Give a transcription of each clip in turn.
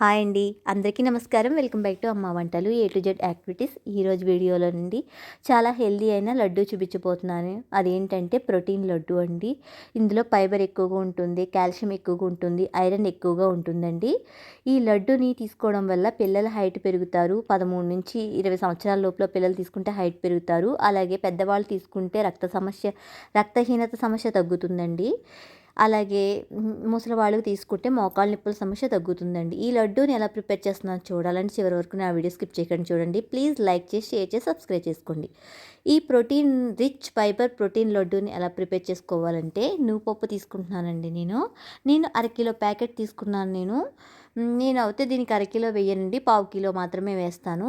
Hi అండి. అందరికీ నమస్కారం. వెల్కమ్ బ్యాక్ టు అమ్మ వంటలు ఏ టు జెడ్ యాక్టివిటీస్. ఈరోజు వీడియోలో నుండి చాలా హెల్దీ అయిన లడ్డు చూపించబోతున్నాను. అదేంటంటే ప్రోటీన్ లడ్డు అండి. ఇందులో ఫైబర్ ఎక్కువగా ఉంటుంది కాల్షియం ఎక్కువగా ఉంటుంది ఐరన్ ఎక్కువగా ఉంటుందండి. ఈ లడ్డుని తీసుకోవడం వల్ల పిల్లల హైట్ పెరుగుతారు. పదమూడు నుంచి ఇరవై సంవత్సరాల లోపల పిల్లలు తీసుకుంటే హైట్ పెరుగుతారు. అలాగే పెద్దవాళ్ళు తీసుకుంటే రక్త సమస్య రక్తహీనత సమస్య తగ్గుతుందండి. అలాగే ముసలి వాళ్ళకి తీసుకుంటే మోకాళ్ళ నొప్పుల సమస్య తగ్గుతుందండి. ఈ లడ్డూని ఎలా ప్రిపేర్ చేస్తున్నారో చూడాలంటే చివరి వరకు నా వీడియో స్కిప్ చేయకండి చూడండి. ప్లీజ్ లైక్ చేసి షేర్ చేసి సబ్స్క్రైబ్ చేసుకోండి. ఈ ప్రోటీన్ రిచ్ ఫైబర్ ప్రోటీన్ లడ్డూని ఎలా ప్రిపేర్ చేసుకోవాలంటే నువ్వు పప్పు తీసుకుంటున్నానండి నేను. నేను అరకిలో ప్యాకెట్ తీసుకున్నాను నేను. నేను అయితే దీనికి అరకిలో వేయనండి. పావు కిలో మాత్రమే వేస్తాను.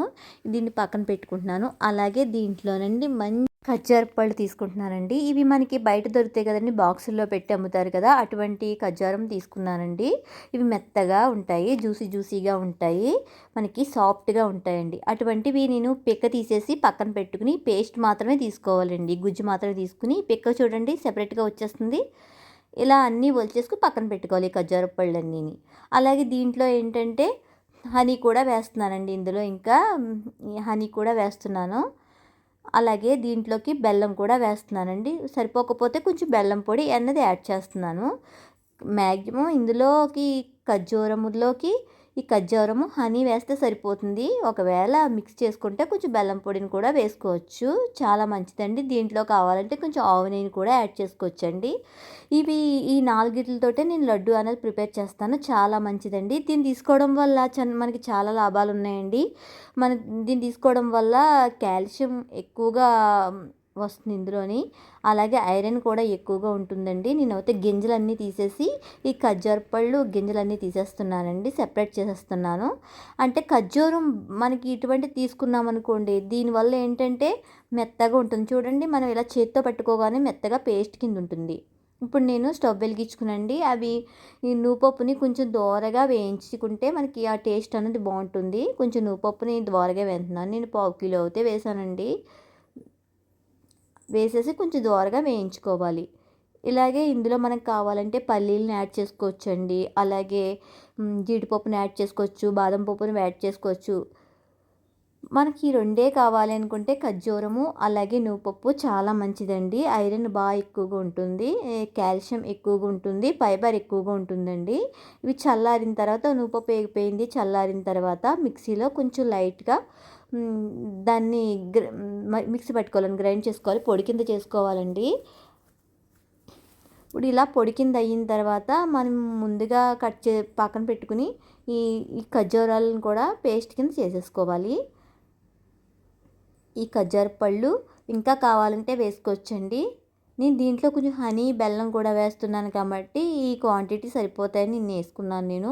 దీన్ని పక్కన పెట్టుకుంటున్నాను. అలాగే దీంట్లోనండి మంచి ఖజ్జార పళ్ళు తీసుకుంటున్నానండి ఇవి మనకి బయట దొరుకుతాయి కదండి బాక్సుల్లో పెట్టి అమ్ముతారు కదా అటువంటి ఖజ్జారం తీసుకున్నానండి. ఇవి మెత్తగా ఉంటాయి జ్యూసీ జ్యూసీగా ఉంటాయి మనకి సాఫ్ట్గా ఉంటాయండి. అటువంటివి నేను పిక్క తీసేసి పక్కన పెట్టుకుని పేస్ట్ మాత్రమే తీసుకోవాలండి. గుజ్జు మాత్రమే తీసుకుని పిక్క చూడండి సెపరేట్గా వచ్చేస్తుంది. ఇలా అన్నీ ఒలిచేసుకుని పక్కన పెట్టుకోవాలి ఖజ్జార పళ్ళన్నీ అలాగే దీంట్లో ఏంటంటే హనీ కూడా వేస్తున్నానండి ఇందులో. ఇంకా హనీ కూడా వేస్తున్నాను. అలాగే దీంట్లోకి బెల్లం కూడా వేస్తున్నానండి. సరిపోకపోతే కొంచెం బెల్లం పొడి అన్నది యాడ్ చేస్తున్నాను. మ్యాక్సిమం ఇందులోకి ఖర్జూరములోకి ఈ ఖర్జూరము హనీ వేస్తే సరిపోతుంది. ఒకవేళ మిక్స్ చేసుకుంటే కొంచెం బెల్లం పొడిని కూడా వేసుకోవచ్చు. చాలా మంచిదండి. దీంట్లో కావాలంటే కొంచెం ఆవు కూడా యాడ్ చేసుకోవచ్చండి. ఇవి ఈ నాలుగిట్లతోటే నేను లడ్డు అనేది ప్రిపేర్ చేస్తాను. చాలా మంచిదండి. దీన్ని తీసుకోవడం వల్ల మనకి చాలా లాభాలు ఉన్నాయండి మన దీన్ని తీసుకోవడం వల్ల కాల్షియం ఎక్కువగా వస్తుంది ఇందులోని. అలాగే ఐరన్ కూడా ఎక్కువగా ఉంటుందండి. నేనైతే గింజలన్నీ తీసేసి ఈ ఖర్జూర పళ్ళు గింజలన్నీ తీసేస్తున్నానండి. సెపరేట్ చేసేస్తున్నాను. అంటే ఖర్జూరం మనకి ఇటువంటి తీసుకున్నాం అనుకోండి దీనివల్ల ఏంటంటే మెత్తగా ఉంటుంది. చూడండి మనం ఇలా చేత్తో పట్టుకోగానే మెత్తగా పేస్ట్ కింద ఉంటుంది. ఇప్పుడు నేను స్టవ్ వెలిగించుకునండి అవి ఈ నూపప్పుని కొంచెం దోరగా వేయించుకుంటే మనకి ఆ టేస్ట్ అనేది బాగుంటుంది. కొంచెం నూపప్పుని దోరగా వేస్తున్నాను. నేను పావు కిలో అయితే వేసానండి. వేసేసి కొంచెం దోరగా వేయించుకోవాలి. ఇలాగే ఇందులో మనకు కావాలంటే పల్లీలను యాడ్ చేసుకోవచ్చండి. అలాగే జీడిపప్పును యాడ్ చేసుకోవచ్చు బాదం పప్పును యాడ్ చేసుకోవచ్చు. మనకి రెండే కావాలి అనుకుంటే ఖర్జూరము అలాగే నువ్వుపప్పు చాలా మంచిదండి. ఐరన్ బాగా ఎక్కువగా ఉంటుంది. కాల్షియం ఎక్కువగా ఉంటుంది. ఫైబర్ ఎక్కువగా ఉంటుందండి. ఇవి చల్లారిన తర్వాత నువ్వుపప్పు వేగిపోయింది చల్లారిన తర్వాత మిక్సీలో కొంచెం లైట్గా దాన్ని మిక్సీ పట్టుకోవాలని గ్రైండ్ చేసుకోవాలి. పొడి కింద చేసుకోవాలండి. ఇప్పుడు ఇలా పొడి కింద అయిన తర్వాత మనం ముందుగా కట్ చే పక్కన పెట్టుకుని ఈ ఈ ఖర్జూరాలను కూడా పేస్ట్ కింద చేసేసుకోవాలి. ఈ ఖర్జూర పళ్ళు ఇంకా కావాలంటే వేసుకోవచ్చండి. నేను దీంట్లో కొంచెం హనీ బెల్లం కూడా వేస్తున్నాను కాబట్టి ఈ క్వాంటిటీ సరిపోతాయని నేను వేసుకున్నాను నేను.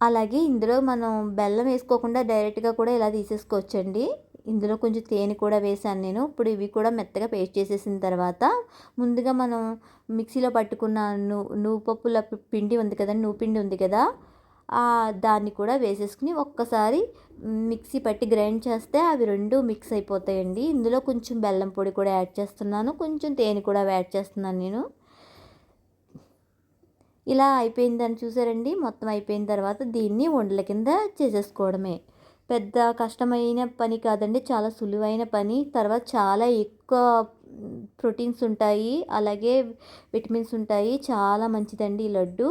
అలాగే ఇందులో మనం బెల్లం వేసుకోకుండా డైరెక్ట్గా కూడా ఇలా తీసేసుకోవచ్చండి. ఇందులో కొంచెం తేనె కూడా వేసాను నేను. ఇప్పుడు ఇవి కూడా మెత్తగా పేస్ట్ చేసేసిన తర్వాత ముందుగా మనం మిక్సీలో పట్టుకున్న నువ్వు నువ్వు పప్పుల పిండి ఉంది కదా నువ్వు పిండి ఉంది కదా దాన్ని కూడా వేసేసుకుని ఒక్కసారి మిక్సీ పట్టి గ్రైండ్ చేస్తే అవి రెండు మిక్స్ అయిపోతాయండి. ఇందులో కొంచెం బెల్లం పొడి కూడా యాడ్ చేస్తున్నాను. కొంచెం తేనె కూడా యాడ్ చేస్తున్నాను నేను. ఇలా అయిపోయిందని చూసారండి. మొత్తం అయిపోయిన తర్వాత దీన్ని వండల కింద చేసేసుకోవడమే. పెద్ద కష్టమైన పని కాదండి. చాలా సులువైన పని. తర్వాత చాలా ఎక్కువ ప్రోటీన్స్ ఉంటాయి అలాగే విటమిన్స్ ఉంటాయి. చాలా మంచిదండి ఈ లడ్డు.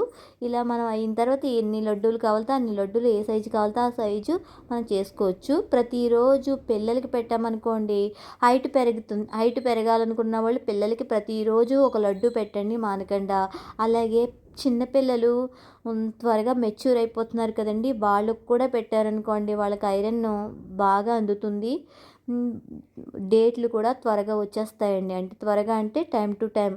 ఇలా మనం అయిన తర్వాత ఎన్ని లడ్డూలు కావాలితే అన్ని లడ్డూలు ఏ సైజు కావాలితే ఆ సైజు మనం చేసుకోవచ్చు. ప్రతిరోజు పిల్లలకి పెట్టామనుకోండి హైట్ పెరుగుతుంది హైట్ పెరగాలనుకున్న వాళ్ళు పిల్లలకి ప్రతిరోజు ఒక లడ్డు పెట్టండి మానకుండా. అలాగే చిన్నపిల్లలు త్వరగా మెచ్యూర్ అయిపోతున్నారు కదండి వాళ్ళకు కూడా పెట్టారనుకోండి వాళ్ళకి ఐరన్ బాగా అందుతుంది. డేట్లు కూడా త్వరగా వచ్చేస్తాయండి. అంటే త్వరగా అంటే టైం టు టైం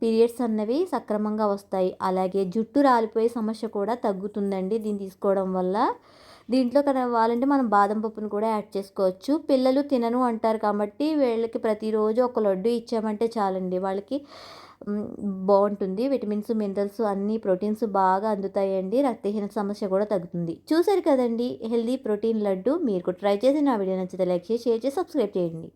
పీరియడ్స్ అన్నవి సక్రమంగా వస్తాయి. అలాగే జుట్టు రాలిపోయే సమస్య కూడా తగ్గుతుందండి దీన్ని తీసుకోవడం వల్ల. దీంట్లో కావాలంటే మనం బాదం పప్పును కూడా యాడ్ చేసుకోవచ్చు. పిల్లలు తినను అంటారు కాబట్టి వీళ్ళకి ప్రతిరోజు ఒక లడ్డు ఇచ్చామంటే చాలండి. వాళ్ళకి బాగుంటుంది. విటమిన్స్ మినరల్స్ అన్ని ప్రోటీన్స్ బాగా అందుతాయండి. రక్తహీన సమస్య కూడా తగ్గుతుంది. చూసారు కదండి? Healthy protein laddu. మీరు కూడా ట్రై చేసి నా వీడియో నచ్చితే లైక్ చేసి షేర్ చేసి సబ్స్క్రైబ్ చేయండి.